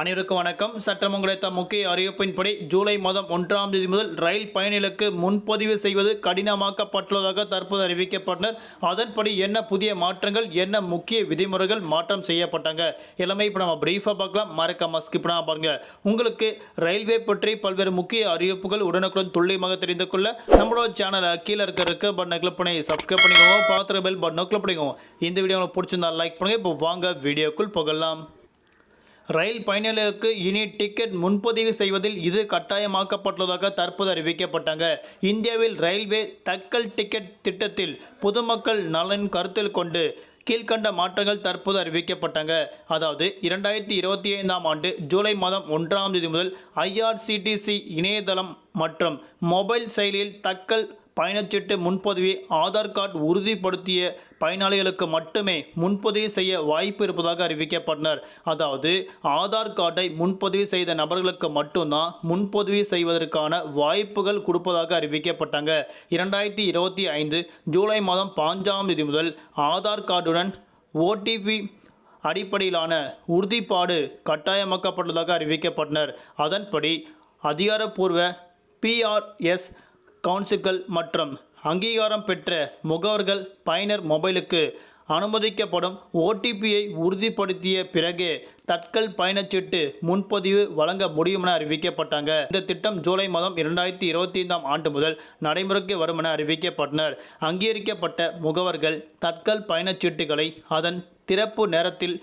அனைவருக்கும் வணக்கம். சற்றம் கிடைத்த முக்கிய அறிவிப்பின்படி ஜூலை மாதம் ஒன்றாம் தேதி முதல் ரயில் பயணிகளுக்கு முன்பதிவு செய்வது கடினமாக்கப்பட்டுள்ளதாக தற்போது அறிவிக்கப்பட்டனர். அதன்படி என்ன புதிய மாற்றங்கள் என்ன முக்கிய விதிமுறைகள் மாற்றம் செய்யப்பட்டாங்க? எல்லாமே இப்போ நம்ம பிரீஃபாக பார்க்கலாம். மறக்காம ஸ்கிப் பண்ணாம பாருங்க. உங்களுக்கு ரயில்வே பற்றி பல்வேறு முக்கிய அறிவிப்புகள் உடனுக்குடன் துல்லியமாக தெரிந்து கொள்ள நம்மளோட சேனலை கீழே இருக்க இருக்க பட்டனை கிளிக் பண்ணி சப்ஸ்கிரைப் பண்ணிக்கோங்க. பார்த்துற பெல் பட்டனை கிளிக் பண்ணிக்கோங்க. இந்த வீடியோ உங்களுக்கு பிடிச்சிருந்தா லைக் பண்ணுங்கள் இப்போ வாங்க வீடியோக்குள் புகழலாம் ரயில் பயணிகளுக்கு இனி டிக்கெட் முன்பதிவு செய்வதில் இது கட்டாயமாக்கப்பட்டுள்ளதாக தற்போது அறிவிக்கப்பட்டாங்க. இந்தியாவில் ரயில்வே தட்கல் டிக்கெட் திட்டத்தில் பொதுமக்கள் நலன் கருத்தில் கொண்டு கீழ்க்கண்ட மாற்றங்கள் தற்போது அறிவிக்கப்பட்டாங்க. அதாவது இரண்டாயிரத்தி இருபத்தி ஐந்தாம் ஆண்டு ஜூலை மாதம் ஒன்றாம் தேதி முதல் ஐஆர்சிடிசி இணையதளம் மற்றும் மொபைல் செயலியில் தக்கல் பயணச்சீட்டு முன்பதிவை ஆதார் கார்டு உறுதிப்படுத்திய பயனாளிகளுக்கு மட்டுமே முன்பதிவு செய்ய வாய்ப்பு இருப்பதாக அறிவிக்கப்பட்டனர். அதாவது ஆதார் கார்டை முன்பதிவு செய்த நபர்களுக்கு மட்டும்தான் முன்பதிவு செய்வதற்கான வாய்ப்புகள் கொடுப்பதாக அறிவிக்கப்பட்டாங்க. இரண்டாயிரத்தி இருபத்தி ஐந்து ஜூலை மாதம் பாஞ்சாம் தேதி முதல் ஆதார் கார்டுடன் ஓடிபி அடிப்படையிலான உறுதிப்பாடு கட்டாயமாக்கப்பட்டுள்ளதாக அறிவிக்கப்பட்டனர். அதன்படி அதிகாரப்பூர்வ பிஆர்எஸ் கவுன்சில்கள் மற்றும் அங்கீகாரம் பெற்ற முகவர்கள் பயனர் மொபைலுக்கு அனுமதிக்கப்படும் ஓடிபியை உறுதிப்படுத்திய பிறகே தட்கல் பயணச்சீட்டு முன்பதிவு வழங்க முடியும் என அறிவிக்கப்பட்டாங்க. இந்த திட்டம் ஜூலை மாதம் இரண்டாயிரத்தி இருபத்தி ஐந்தாம் ஆண்டு முதல் நடைமுறைக்கு வரும் என அறிவிக்கப்பட்டனர். அங்கீகரிக்கப்பட்ட முகவர்கள் தட்கல் பயணச்சீட்டுகளை அதன் திறப்பு நேரத்தில்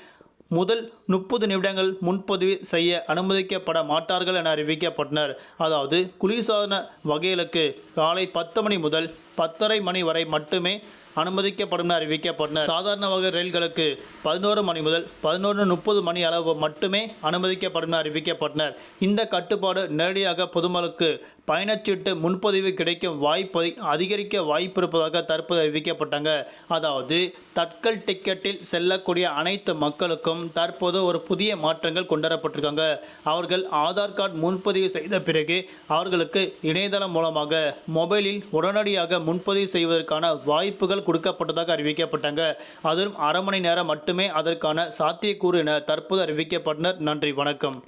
முதல் முப்பது நிமிடங்கள் முன்பதிவு செய்ய அனுமதிக்கப்பட மாட்டார்கள் என அறிவிக்கப்பட்டனர். அதாவது குளிர்சாதன வகைகளுக்கு காலை பத்து மணி முதல் பத்தரை மணி வரை மட்டுமே அனுமதிக்கப்படும் என அறிவிக்கப்பட்டனர் சாதாரண வகை ரயில்களுக்கு பதினோரு மணி முதல் பதினொன்று முப்பது மணி அளவு மட்டுமே அனுமதிக்கப்படும் என அறிவிக்கப்பட்டனர். இந்த கட்டுப்பாடு நேரடியாக பொதுமக்களுக்கு பயணச்சீட்டு முன்பதிவு கிடைக்கும் வாய்ப்பை அதிகரிக்க வாய்ப்பு இருப்பதாக தற்போது அறிவிக்கப்பட்டாங்க. அதாவது தட்கல் டிக்கெட்டில் செல்லக்கூடிய அனைத்து மக்களுக்கும் தற்போது ஒரு புதிய மாற்றங்கள் கொண்டுவரப்பட்டிருக்காங்க. அவர்கள் ஆதார் கார்டு முன்பதிவு செய்த பிறகு அவர்களுக்கு இணையதளம் மூலமாக மொபைலில் உடனடியாக முன்பதிவு செய்வதற்கான வாய்ப்புகள் கொடுக்கப்பட்டதாக அறிவிக்கப்பட்டாங்க. அதிலும் அரை மணி நேரம் மட்டுமே அதற்கான சாத்தியக்கூறு என தற்போது அறிவிக்கப்பட்டனர். நன்றி வணக்கம்.